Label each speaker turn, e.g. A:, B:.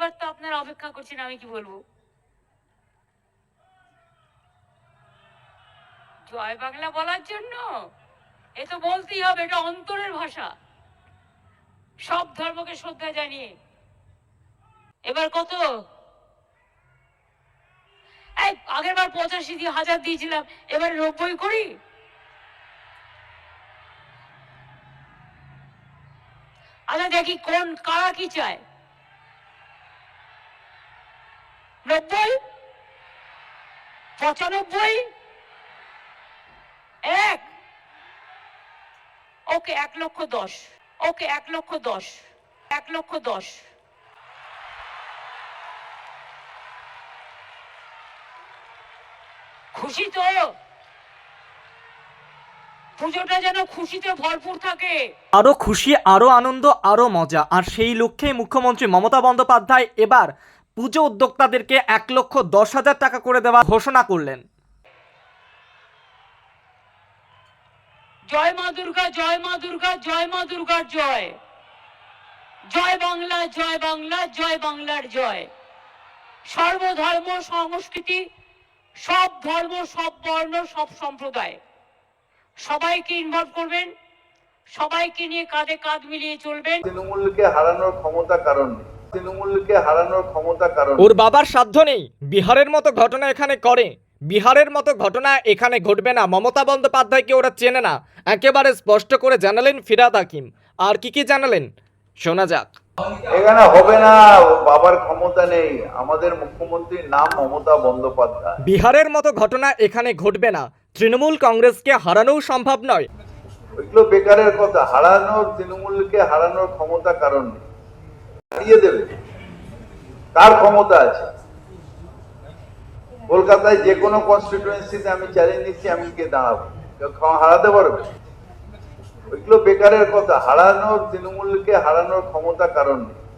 A: এবার তো আপনারা অপেক্ষা করছেন, আমি কি বলব? জয় বাংলা বলার জন্য? এ তো বলতেই হবে, এটা অন্তরের ভাষা। সব ধর্মকে শ্রদ্ধা জানিয়ে। এবার কত? আগের বার পঁচাশি দিয়ে হাজার দিয়েছিলাম, এবার নব্বই করি আচ্ছা দেখি কোন, কারা কি চায়? নব্বই, পঁচানব্বই, এক। ওকে, এক লক্ষ দশ। ওকে, এক লক্ষ দশ। এক লক্ষ দশ। খুশি তো? পুজোটা যেন খুশিতে ভরপুর থাকে।
B: আরও খুশি, আরও আনন্দ, আরও মজা। আর সেই লক্ষ্যে মুখ্যমন্ত্রী মমতা বন্দ্যোপাধ্যায় এবার পুজো উদ্যোক্তাদেরকে এক লক্ষ দশ হাজার টাকা করে দেওয়ার ঘোষণা করলেন।
A: জয় মা দুর্গা জয় মা দুর্গা জয় মা দুর্গার জয়। জয় বাংলা জয় বাংলা জয় বাংলার জয়। সর্বধর্ম সংস্কৃতি সব ধর্ম সব বর্ণ সব সম্প্রদায়। সবাইকে ইনভলভ করবেন সবাইকে নিয়ে কাঁধে কাঁধ মিলিয়ে চলবেন।
C: তৃণমূলকে হারানোর ক্ষমতা কারণ নেই। তৃণমূলকে হারানোর ক্ষমতা কারণ।
B: ওর বাবার সাধ্য নেই। বিহারের মতো ঘটনা এখানে করে। বিহারের মতো ঘটনা এখানে ঘটবে না। মমতা বন্দ্যোপাধ্যায়কে ওরা চেনে না। একেবারে স্পষ্ট করে জানালেন ফিরাদ হাকিম। আর কি কি জানালেন? শোনা যাক।
C: এখানে হবে না বাবার ক্ষমতা নেই। আমাদের মুখ্যমন্ত্রীর নাম মমতা বন্দ্যোপাধ্যায়।
B: বিহারের মতো ঘটনা এখানে ঘটবে না। তৃণমূল কংগ্রেসকে হারানোও সম্ভব নয়।
C: ওইগুলো বেকারের কথা। হারানোর তৃণমূলকে হারানোর ক্ষমতা কারণ নেই। দেবে। তার ক্ষমতা আছে। কলকাতায় যে কোনো কনস্টিটুয়েন্সিতে আমি চ্যালেঞ্জ দিচ্ছি আমি গিয়ে দাঁড়াবো। কেউ হারাতে পারবে? ওইগুলো বেকারের কথা। হারানোর, তৃণমূলকে হারানোর ক্ষমতা কারণ নেই।